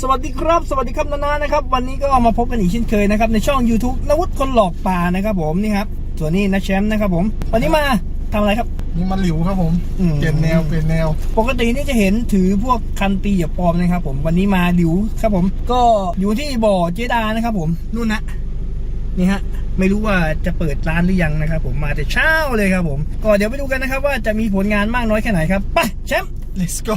สวัสดีครับ สวัสดีครับนานานะครับ วันนี้ก็มาพบกันอีกเช่นเคยนะครับในช่อง YouTube นวุฒิคนหลอกป่านะครับผมนี่ครับส่วนนี้นะแชมป์นะครับผม วันนี้มาทำอะไรครับ นี่มันหลิวครับผม อืม เปลี่ยนแนวเปลี่ยนแนว ปกตินี่จะเห็นถือพวกคันตีอย่าปลอมนะครับผมวันนี้มาดิวครับผม ก็อยู่ที่บ่อเจดานะครับผมนู่นนะนี่ฮะไม่รู้ว่าจะเปิดร้านหรือยังนะครับผมมาแต่เช้าเลยครับผมก็เดี๋ยวไปดูกันนะครับว่าจะมีผลงานมากน้อยแค่ไหนครับไปแชมป์ let's go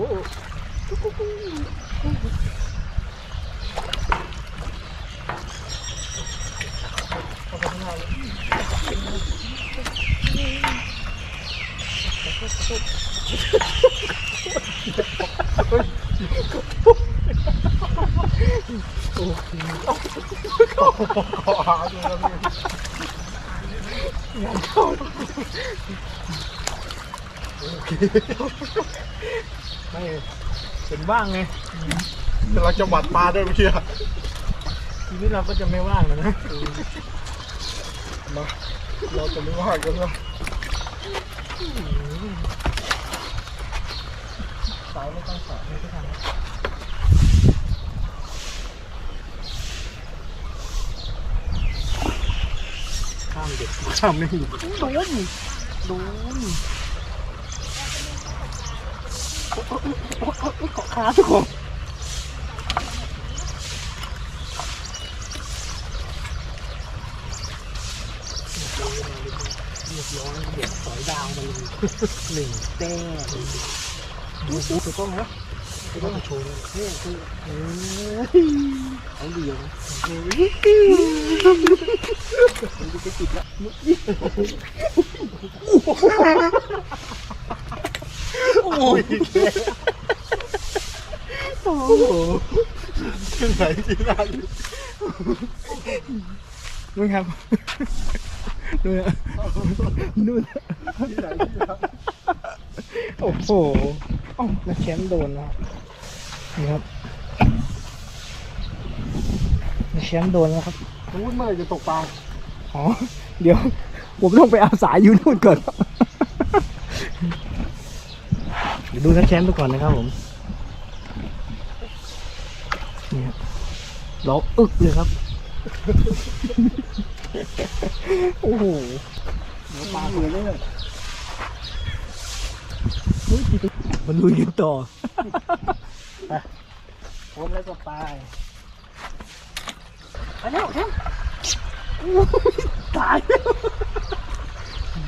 もうどこに。 ไม่เป็นว่างไงเดี๋ยวเราจะหวัดปลาด้วยเมื่อกี้อะชีวิตเราก็จะไม่ว่างแล้วนะมาเราจะไม่ว่ากันแล้วสายไม่ต้องสายไม่ต้องทำข้ามเด็กข้ามไม่ถูกโดนโดน โอ้โหโอ้โหโอ้โหเกาะขาทุกคนเรียบร้อยเด็กสอยดาวมาเลยหนึ่งแต้มดูสิถูกต้องนะถูกต้องโชว์เลยนี่คือเอ้ยเอาเดียวนะเฮ้ยมันจะไปติดละ โอ้ยโอ้โหที่ไหนที่ไหนนู่นครับนู่นนะนู่นที่ไหนที่ไหนโอ้โหอ้านักแชมป์โดนแล้วนี่ครับนักแชมป์โดนแล้วครับรู้เมื่อจะตกปลาอ๋อเดี๋ยว ผมต้องไปเอาสายอยู่นู่นก่อน เดี๋ยวดูนักแชมป์ไปก่อนนะครับผมนี่ครับร้องอึกเลยครับ โอ้โหปลาเหมือนเลยมาลุยกันต่อผมแล้วก็ไปไปแล้วเร็วตายแล้ว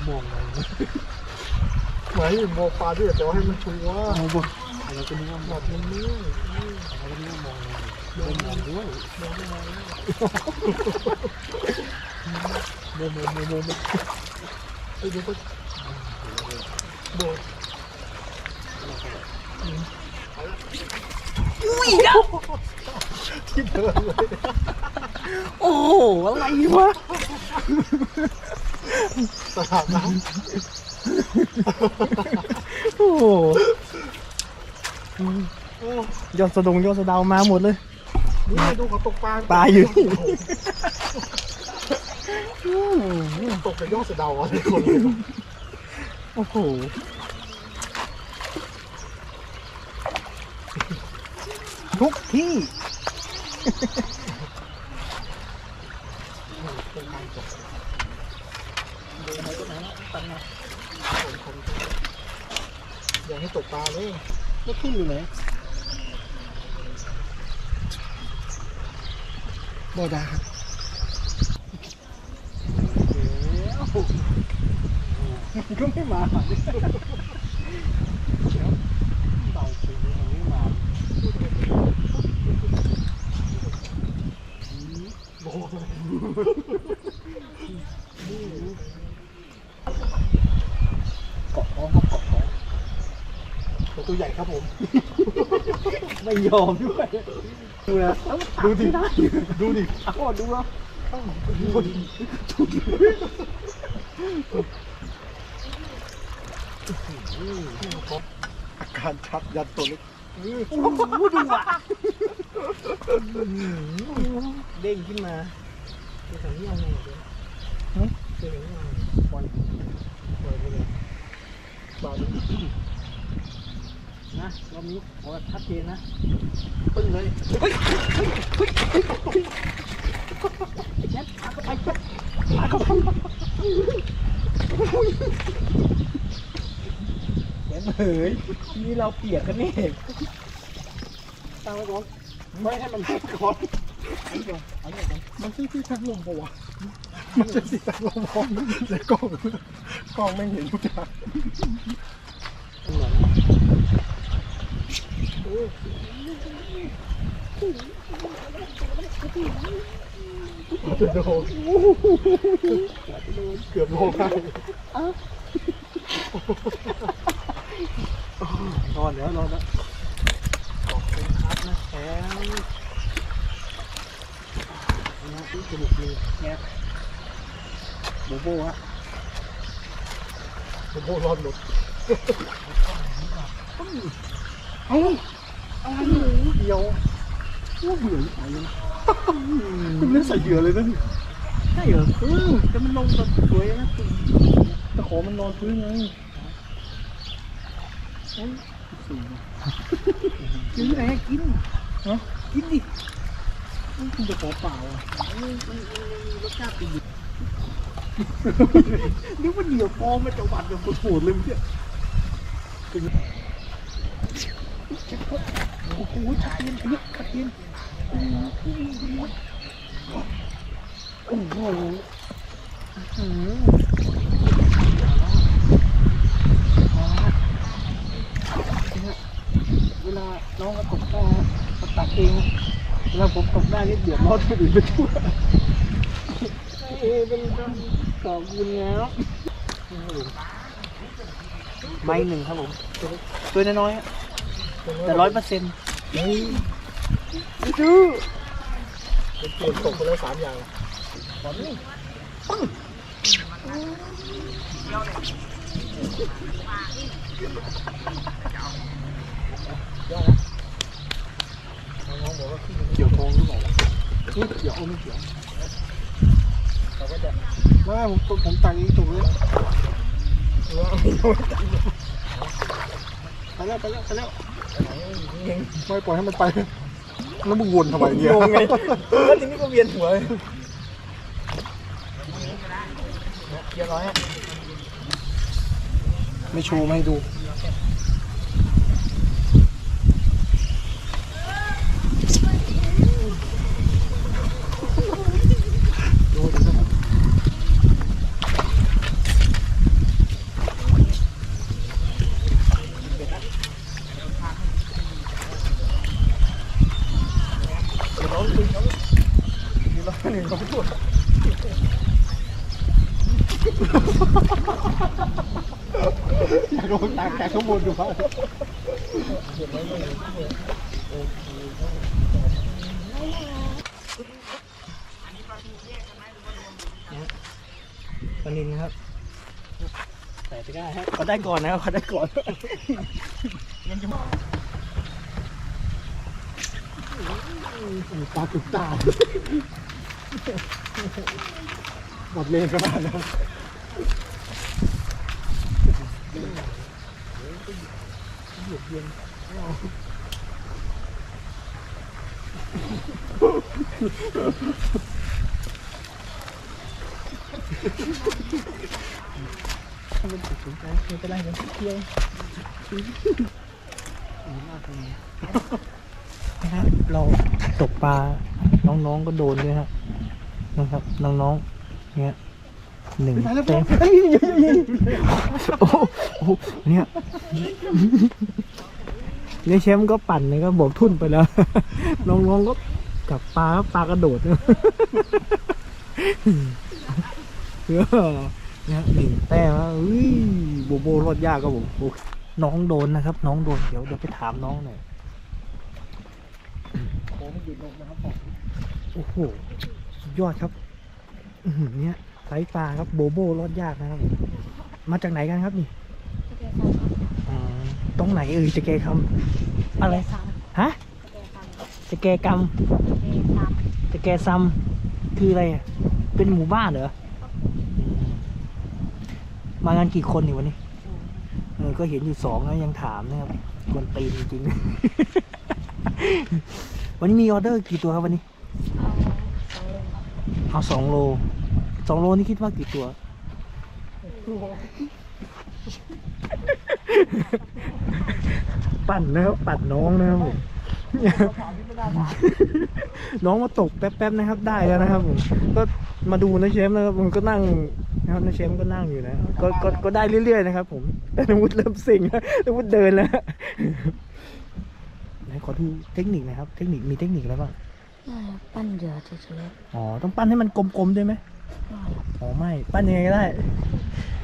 มองอะไร วะไม่มอปลาด้วยแต่ว่าให้มันชัวร์เอาบ่เราจะนึกว่าหมดมันนี่เราจะนึกว่ามองอะไรมองมองด้วยมองไม่มองเลยมองมองมองมองไอ้ดี๋ยวก็โดนอุ้ยแล้วที่เดินเลยโอ้อะไรวะสถานะ โอ้โหโอ้ยอดสะดงยอดสะเดามาหมดเลย นี่ดูเขาตกปลาปลาอยู่ ตกแต่ยอดสะเดาอะไรคนเลยโอ้โหทุกที่ อยากให้ ตกปลาเลยก็ขึ้นอยู่ไหนบ่ดาก็ไม่มาเต่าปีนี้มันไม่มาโอ้ย เกาะท้องครับเกาะท้อง ตัวใหญ่ครับผม ไม่ ยอมด้วยดูนะดูดิดูดิเอาดูแล้วอาการชัดยันตัวเล็กโอ้โหดูอะเด้งขึ้นมาตัวแข็งยังไงเดี๋ยวฮะตัวแข็งยังไงบอลบอลไปเลยบอล นะรอบนี้ขอแบบชัดเจนนะ ปึ้งเลยเฮ้ยเฮ้ยเฮ้ยเฮ้ยเฮ้ยแจ๊ดปากเข้าไปแจ๊ดปากเข้าไปแจ๊ดเฮ้ยนี่เราเปียกกันนี่ตั้งไว้ก่อนไม่ให้มันแห้งก่อนเอาดีกว่าเอาดีกว่ามันใช่ที่ทักลมปะวะมันใช่ที่ทักลมพอแต่กล้องกล้องไม่เห็นทุกอย่าง จะโดนเกือบโลได้นอนแล้วนอนแล้วขอบคุณครับนะแขนนะที่สนุกเลยแง่โบโบฮะโบรอดหมดเอ้าอะไรหนู เดียวว่าเบื่อหรือเปล่าเนี่ยมันไม่ใส่เหยื่อเลยนะใช่เหรอเออแต่มันลงแบบสวยนะคุณตะขอมันนอนพื้นไงโอ้ยสูงกินไหนให้กินฮะกินดิไม่คุณจะขอเปล่าอะเออมันมันมีรสชาติดีนึกว่าเหนียวฟองมาจากบัตรแบบโหดเลยเมื่อกี้โอ้โหชัดเจนอันนี้ชัดเจนโอ้โหโอ้โหอืเวลาน้องก็ตกได้ฮะมาตักเองเวลาผมตกได้นี่เดือดร้อนคนอื่นไปทั่วเอเป็นคำขอบคุณแล้วใบหนึ่งครับผม ตัวน้อยๆแต่ร้อยเปอร์เซ็นต์ เฮ้ยไม่ซื้อเป็นเปลี่ยนตกไปแล้วสามอย่างขอนี่น้องบอกว่าขึ้เกี่ยวทองหรือเปล่าเฮ้เดี๋ยวเอาไม่เกี่ยวเราก็จะไม่ผมตกผมตังอีกถูกเลยไปแล้วไปแล้วไปแล้ว ไม่ปล่อยให้มันไป แล้วมึงวนทำไมเนี่ยงงไงแล้วทีนี้ก็เวียนหัวเลยเรียร้อยไม่ชูไม่ดู อยากลงตากแกข้างบนดูว่าปลานินครับแต่ไปได้ครับเขาได้ก่อนนะครับเขาได้ก่อน ตาตุกตาหมดเลนก็มาแล้วไม่เป็นไรเดี๋ยวเที่ยว นะครับเราตกปลา น้องๆก็โดนด้วยครับนะครับ น้องๆ เนี่ยหนึ่งเต็มเฮ้ยโอ้โหโอ้โหเนี่ยเนี่ยแชมป์ก็ปั่นเลยก็บอกทุ่นไปแล้ว น้องๆก็กลับปลาปลากระโดดเนี่ยเออนะฮะหนึ่งแต้มนะอุ้ยโบโบรอดยากครับผมโอ้น้องโดนนะครับ น้องโดนเดี๋ยวเดี๋ยวไปถามน้องหน่อย โอ้มันหยุดลงนะครับผมโอ้โหสุดยอดครับอือหือเนี่ยไซส์ปลาครับโบโบรอดยากนะครับผมมาจากไหนกันครับนี่อืมตรงไหนเอ่ยจะแกคำอะไรฮะจะแกกำจะแกซัมคืออะไรอะเป็นหมู่บ้านเหรออืมมากันกี่คนนี่วันนี้เออก็เห็นอยู่สองแล้วยังถามนะครับกวนตีนจริงๆ วันนี้มีออเดอร์กี่ตัวครับวันนี้ เอาสองโลสองโลนี่คิดว่ากี่ตัว ปั่นนะครับปั่นน้องนะครับผม น้องมาตกแป๊บๆนะครับได้แล้วนะครับผมก็มาดูนะเชฟนะครับผมก็นั่งนะครับนะเชฟก็นั่งอยู่นะก็ก็ก็ได้เรื่อยๆนะครับผมแต่นวุฒิเริ่มสิงแล้วนวุฒิเดินแล้ว ขอดูเทคนิคหนะครับ เทคนิคมีเทคนิคอะไรบ้างน่าจะปั้นเหยื่อเฉยอ๋อต้องปั้นให้มันกลมๆด้วยไหมๆไม่ครับอ๋อไม่ปั้นยังไงก็ได้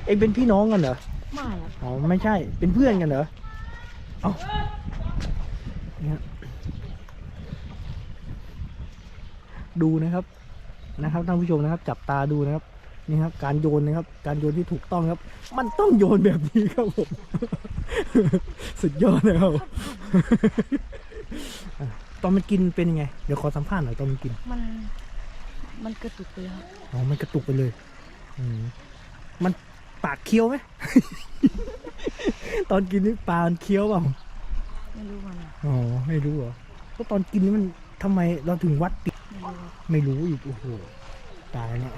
เองเป็นพี่น้องกันเหรอ ไม่ครับอ๋อไม่ใช่เป็นเพื่อนกันเหรอ เอาเนี่ยดูนะครับนะครับท่านผู้ชมนะครับ จับตาดูนะครับนี่ครับ การโยนนะครับ การโยนที่ถูกต้องครับ มันต้องโยนแบบนี้ครับผม สุดยอดนะครับอะ ตอนมันกินเป็นยังไง เดี๋ยวขอสัมภาษณ์หน่อยตอนมันกิน มัน มันกระตุกไปเลยครับอ๋อ มันกระตุกไปเลย อืมมันปากเคี้ยวไหม ตอนกินนี่ปลามันเคี้ยวเปล่า ไม่รู้มันอะอ๋อ ไม่รู้เหรอก็ตอนกินนี่มันทำไมเราถึงวัดติดไม่รู้ครับไม่รู้อีก โอ้โห ตายแล้ว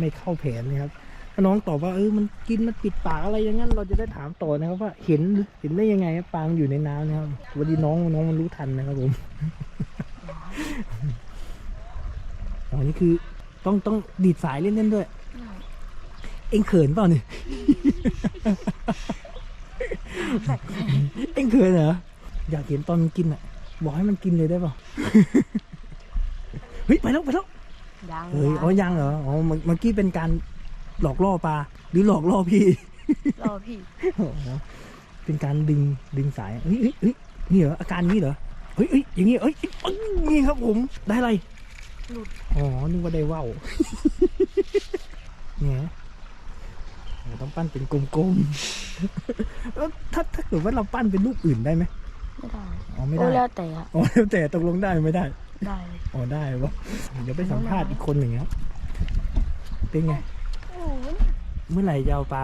ไม่เข้าแผนเลยครับถ้า น้องตอบว่าเออมันกินมันปิดปากอะไรอย่างนั้น เราจะได้ถามต่อนะครับว่าเห็นหรือเห็นได้ยังไงครับปลามันอยู่ในน้ำนะครับวันนี้น้องน้องมันรู้ทันนะครับผมอ๋อนี่คือต้องต้องดีดสายเล่นๆด้วยไม่เอ็งเขินเปล่าเนี่ยเอ็งเขินเหรออยากเห็นตอนมันกินอะ บอกให้มันกินเลยได้เปล่าเฮ้ยไปแล้วไปแล้วยังเฮ้ยอ๋อยังเหรออ๋อเมื่อเมื่อกี้เป็นการ หลอกล่อปลาหรือหลอกล่อพี่รอพี่อ๋อเป็นการดึงดึงสายเฮ้ยเฮ้ยเฮ้ยนี่เหรออาการนี้เหรอเฮ้ยเฮ้ยอย่างงี้เอ้ยเอ้ยนี่ครับผมได้อะไรหลุด อ๋อนึกว่าได้ว่าวเนี่ยโอ้ต้องปั้นเป็นกลมๆแล้วถ้าถ้าเกิดว่าเราปั้นเป็นรูปอื่นได้ไหมไม่ได้อ๋อไม่โอ้ได้แล้วแต่ครับอ๋อแล้วแต่ตกลงได้ไม่ได้ ได้ อ๋อได้วะเดี๋ยวไปสัมภาษณ์อีกคนหนึ่งครับเป็นไงโอ้ย เมื่อไหร่จะเอาปลา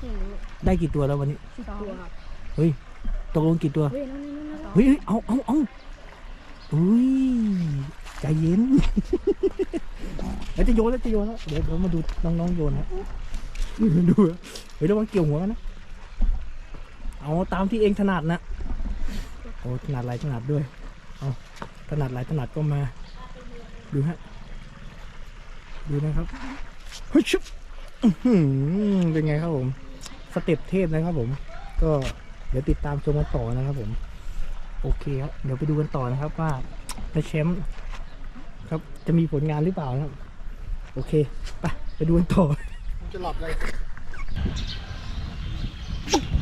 ไม่รู้ได้กี่ตัวแล้ววันนี้ สิบตัวครับเฮ้ยตกลงกี่ตัว เฮ้ยนั่นนั่นนั่นเฮ้ยเฮ้ยเอาเอาเอาอุ้ย ใจเย็น แล้วจะโยนแล้วจะโยนแล้ว เดี๋ยวเดี๋ยวมาดูน้องๆโยนฮะดูอะเฮ้ยระวังเกี่ยวหัวกันนะ เอาตามที่เองถนัดนะโอ้ถนัดหลายถนัดด้วย เอาถนัดหลายถนัดก็มา ดูฮะ ดูนะครับ เฮ้ยชุบอื้อหือ เป็นไงครับผม สเต็ปเทพนะครับผม ก็เดี๋ยวติดตามชมกันต่อนะครับผม โอเคครับ เดี๋ยวไปดูกันต่อนะครับว่าจะแชมป์ครับจะมีผลงานหรือเปล่านะครับ โอเค ไปไปดูกันต่อมันจะหลับเลย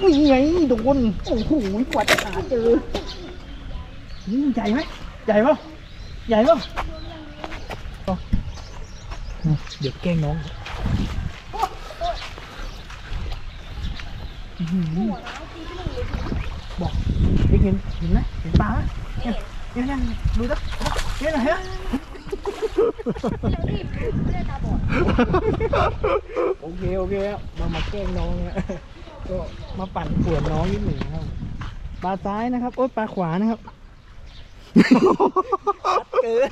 นี่ไงโดนโอ้โหกว่าจะหาเจอนี่ใหญ่ไหมใหญ่เปล่าใหญ่เปล่าเอาเดี๋ยวแกล้งน้องอื้อหือ บอกเห็นเห็นเห็นไหมเห็นปลาไหมเนี่ยเนี่ยดูนะเนี่ยนะเห็นไหมโอเคโอเคมามาแกล้งน้องนะก็มาปั่นป่วนน้องนิดหนึ่งครับปลาซ้ายนะครับโอ๊ยปลาขวานะครับเกิน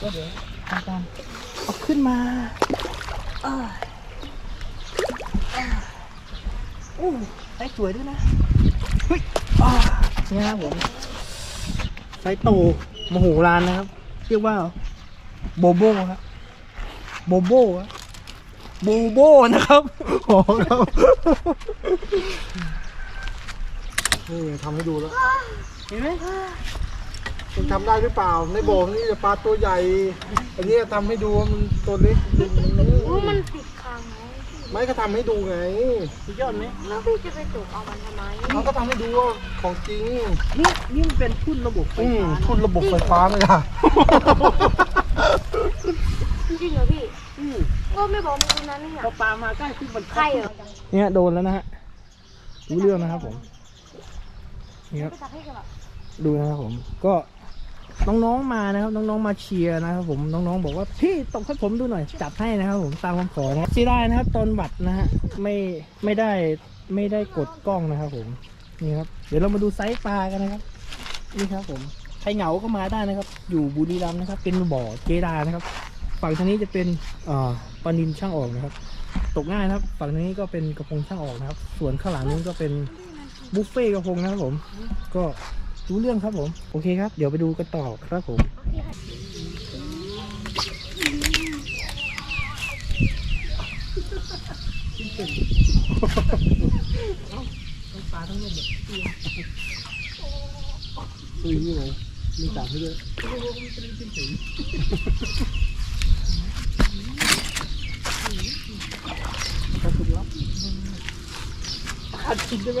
ก็เดี๋ยวทำการเอาขึ้นมา อู้ได้สวยด้วยนะเฮ้ยอ้าเนี่ยครับผมไซส์โตมโหฬารนะครับ เรียกว่าโบโบครับโบโบครับโบโบนะครับอ๋อครับนี่ทำให้ดูแล้ว เห็นไหมมันทำได้หรือเปล่าในบ่อนี่ปลาตัวใหญ่ อันนี้ทำให้ดูว่ามันตัวเล็ก โอ้มันติดคางไงไม่ก็ทำให้ดูไงสุดยอดไหมแล้วพี่จะไปตกเอามันทำไมเขาก็ทำให้ดูว่าของจริงนี่นี่มันเป็นทุ่นระบบไฟอืมฟ้าทุนระบบไฟฟ้าไม่ได้จริงเหรอพี่ก็ไม่บอกมึงคนนั้นนี่พอปลามาใกล้ขึ้นมันใครเหรอเนี่ยโดนแล้วนะฮะรู้เรื่องนะครับผมนี่ครับไปจับให้กันหรอดูนะครับผม ก็ น้องๆมานะครับ น้องๆมาเชียร์นะครับผมน้องๆบอกว่าพี่ตกให้ผมดูหน่อยจัดให้นะครับผมตามคำขอนะครับซีได้นะครับตอนบัตรนะฮะไม่ไม่ได้ไม่ได้กดกล้องนะครับผมนี่ครับเดี๋ยวเรามาดูไซส์ปลากันนะครับ นี่ครับผมใครเหงาก็มาได้นะครับ อยู่บุรีรัมย์นะครับ เป็นบ่อเจดานะครับ ฝั่งทางนี้จะเป็นอ่อปลานินช่างออกนะครับ ตกง่ายนะครับ ฝั่งนี้ก็เป็นกระพงช่างออกนะครับ ส่วนข้างหลังนู้นก็เป็นบุฟเฟ่ต์กระพงนะครับผม ก็ รู้เรื่องครับผม โอเคครับ เดี๋ยวไปดูกันต่อครับผมปลาทั้งหมดเนี่ยซื้อนี่เลยมีจับให้ด้วยขอบคุณครับขาดกินได้ไหม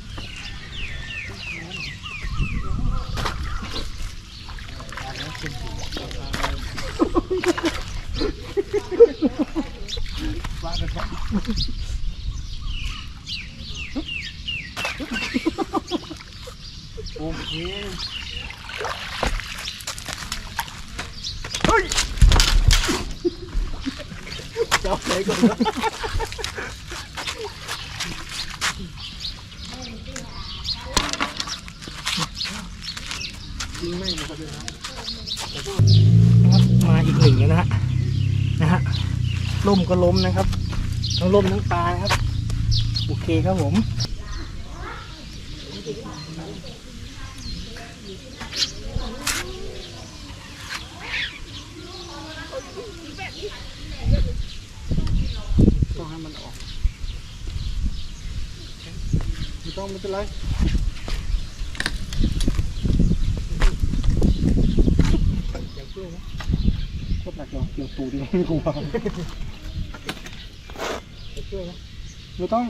โอเค จะเอาไหนก่อนนะ จริงไม่มีประเด็นนะนะครับมาอีกหนึ่งแล้วนะฮะนะฮะล่มก็ล้มนะครับทั้งล่มทั้งปลานะครับ โอเคครับผม ต้องให้มันออกไม่ต้องไม่เป็นไร อย่างช่วยนะ ก็หนักหรอกเกี่ยวตูดีไม่ กลัวจะช่วยนะไม่ต้อง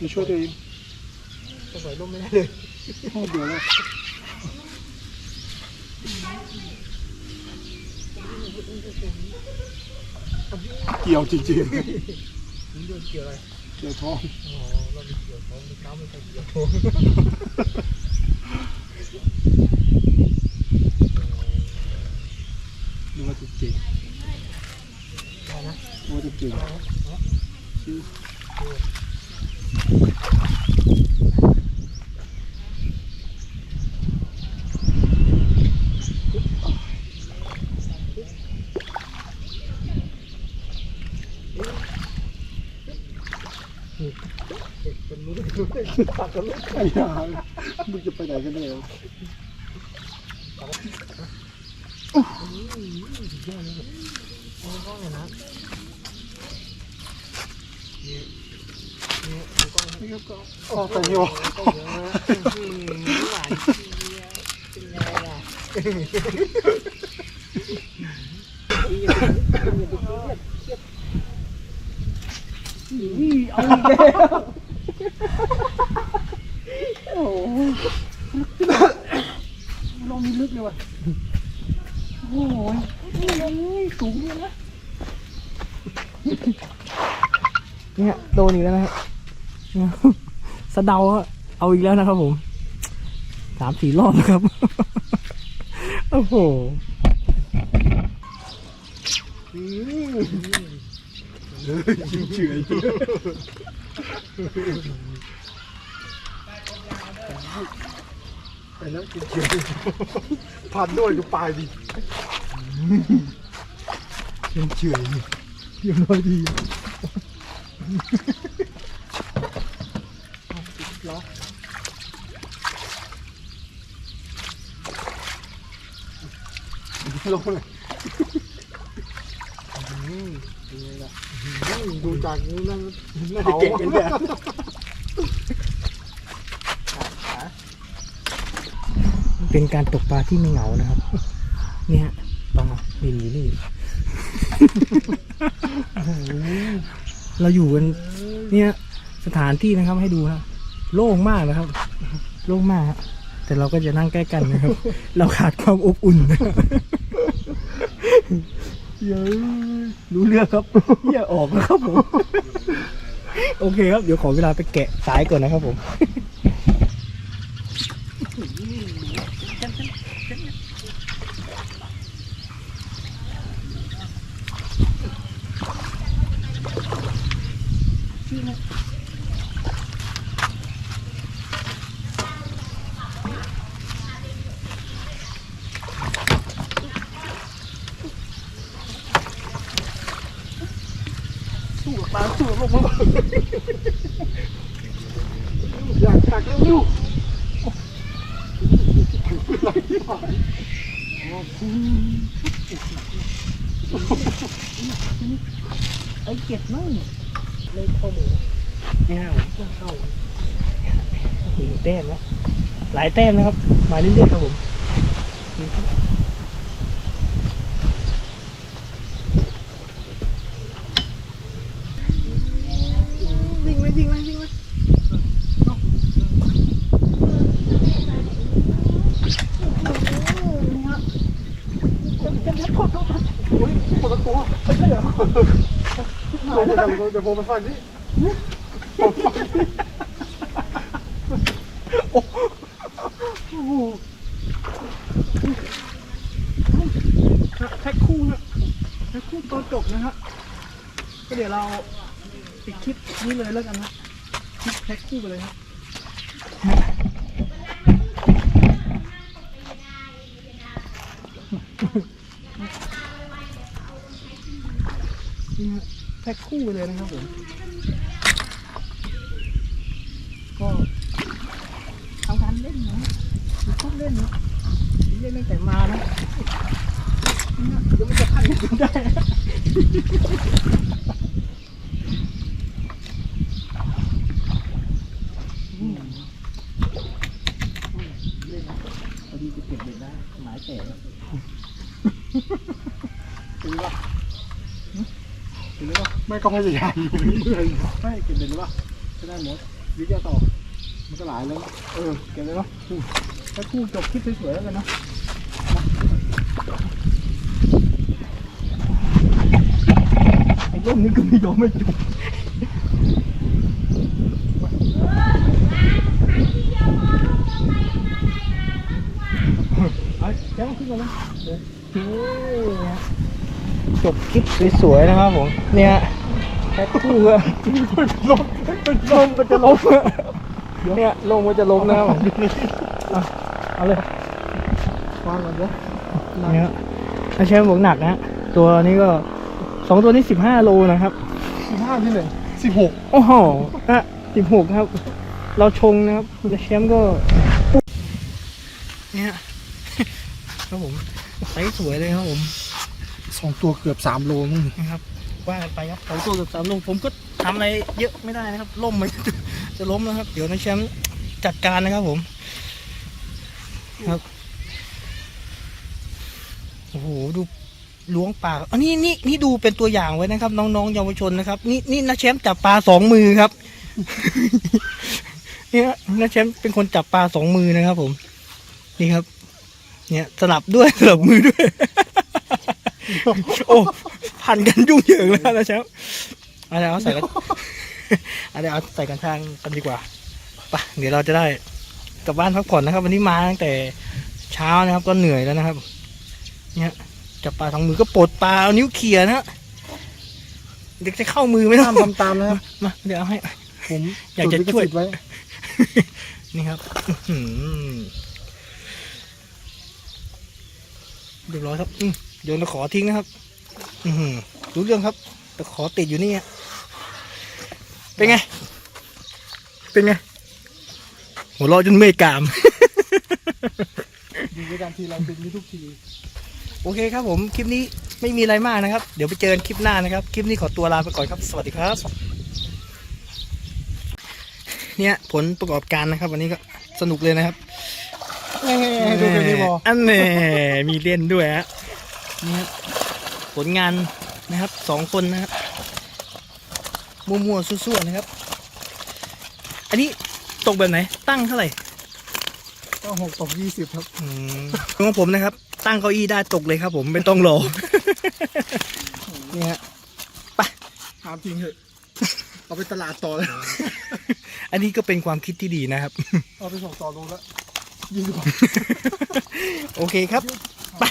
มีช่วยตัวเองจะปล่อยล่มไม่ได้เลยโอ้เดี๋ยวเลยเกี่ยวจริงนี่โดนเกี่ยวอะไรๆเกี่ยวท้องอ๋อเรามีเกี่ยวท้องมีเท้าไม่ใช่เกี่ยวท้องดูว่าจะเก่งเอานะ ริงปากกันลูกไก่ยางมึงจะไปไหนกันเนี่ยโอ้โหยอดเลยโอ้โหนะ ลงนี่ลึกเลยว่ะโอ้ยนี่สูงเลยนะเนี่ยโดนอีกแล้วนะครับเนี่ย สะเดาเอาอีกแล้วนะครับผมสามสี่รอบนะครับ โอ้โหเฉยไปแล้วกินเฉยพันด้วยดูปลายดิยังเฉยยังน้อยดี ลงเลยดูจากนี้นั่นน่าจะเก่งกันแหละเป็นการตกปลาที่ไม่เหงานะครับ เนี่ยต้องเอานี่นี่นี่เราอยู่กันเนี่ยสถานที่นะครับให้ดูนะ โล่งมากนะครับ โล่งมากฮะแต่เราก็จะนั่งใกล้กันนะครับ เราขาดความอบอุ่นนะเย้ยรู้เรื่องครับอย่าออกนะครับผม โอเคครับ เดี๋ยวขอเวลาไปแกะสายก่อนนะครับผม สู้กับปลาสู้กับลงมา อยากตักแล้วลูก ไอ้เก็บมั่งเลยเข้าหมูเนี่ยผมต้องเข้าหนึ่งแต้มแล้วหลายแต้มนะครับ มาเรื่อยๆครับผมยิงไหมยิงไหมยิงไหมโอ้ยคนละตัวไม่ใช่เหรอเดี๋ยวเดี๋ยวผมไปฟังที่ แพ็คคู่นะแพ็คคู่ตอนจบนะฮะก็เดี๋ยวเราปิดคลิป นี้เลยแล้วกันนะแพ็คคู่ไปเลยครับนี่ฮะแพ็คคู่ไปเลยนะครับผมก็ทำการเล่นนะชอบเล่นนะเล่นตั้งแต่มานะเนี่ยเดี๋ยวมันจะพันกันได้นะอืมเล่นนะพอดีจะเก็บเด็กได้หมายแตกนะถือป่ะถือป่ะ ไม่ก็พยายามอยู่เรื่อยไม่เก็บเด็กหรือป่ะจะได้หมดวิทยาต่อ มันก็หลายแล้วเออ เก็บเลยเนาะถ้าคู่จบคลิปสวยๆแล้วกันเนาะไอ้ร่มนี้ก็ไม่ยอมไม่จบจบคลิปสวยๆนะครับผมเนี่ย แค่คู่อะลมลมมันจะล้มอะเนี่ยลมมันจะล้มนะครับผมเอาเอาเลยฟังก่อนเดี๋ยวเนี่ยอาใช้หมวกหนักนะฮะตัวนี้ก็สองตัวนี้สิบห้าโลนะครับสิบห้าที่ไหนสิบหกโอ้โหนะสิบหกครับ เราชงนะครับแล้วแชมป์ก็ เนี่ยครับผมไซส์สวยเลยครับผมสองตัวเกือบสามโลมั้งนะครับ ว่ากันไปครับผมตัวเกับสามลงผมก็ทำอะไรเยอะไม่ได้นะครับล่มมัน จะล้มนะครับ เดี๋ยวนะแชมป์จัดการนะครับผม ครับโอ้โหดูล้วงปลาอันนี้นี่นี่ดูเป็นตัวอย่างไว้นะครับ น้องๆเยาวชนนะครับ นี่นี่นะแชมป์จับปลาสองมือครับ เนี่ยนะแชมป์เป็นคนจับปลาสองมือนะครับ ผม นี่ครับ เนี่ยสลับด้วยสลับมือด้วย โอ้ พันกันยุ่งเหยิงแล้วนะแชมป์เอาเดี๋ยวเอาใส่กันเอาเดี๋ยวเอาใส่กันทางกันดีกว่าไปเดี๋ยวเราจะได้กลับบ้านพักผ่อนนะครับ วันนี้มาตั้งแต่เช้านะครับ ก็เหนื่อยแล้วนะครับ เนี่ยจับปลาสองมือก็ปลดปลาเอานิ้วเขี่ยนะฮะเด็กจะเข้ามือไหมห้ามนะทำตามนะครับมาเดี๋ยวเอาให้ ผมอยากจะจดลิขช่วยสิทธิ์ไว้ นี่ครับอื้อหือเรียบร้อยครับอืมโยนตะขอทิ้งนะครับ อือหือรู้เรื่องครับตะขอติดอยู่นี่อะเป็นไง เป็นไง หัวเราะจนเมื่อยกรามดูด้วยกันทีเราเป็นนี้ทุกที โอเคครับผม คลิปนี้ไม่มีอะไรมากนะครับ เดี๋ยวไปเจอกันคลิปหน้านะครับ คลิปนี้ขอตัวลาไปก่อนครับ สวัสดีครับ เนี่ยผลประกอบการนะครับ วันนี้ก็สนุกเลยนะครับเอ้ยดูแค่นี้พออันแน่มีเล่นด้วยฮะนี่ครับ ผลงานนะครับสองคนนะครับมั่วๆซั่วๆนะครับ อันนี้ตกแบบไหน ตั้งเท่าไหร่ก็หกตกยี่สิบครับอืมของผมนะครับ ตั้งเก้าอี้ได้ตกเลยครับ ผมไม่ต้องรอนี่ฮะถามจริงเถอะเอาไปตลาดต่อเลยอันนี้ก็เป็นความคิดที่ดีนะครับ เอาไปส่งต่อโลละยี่สิบโอเคครับ ไป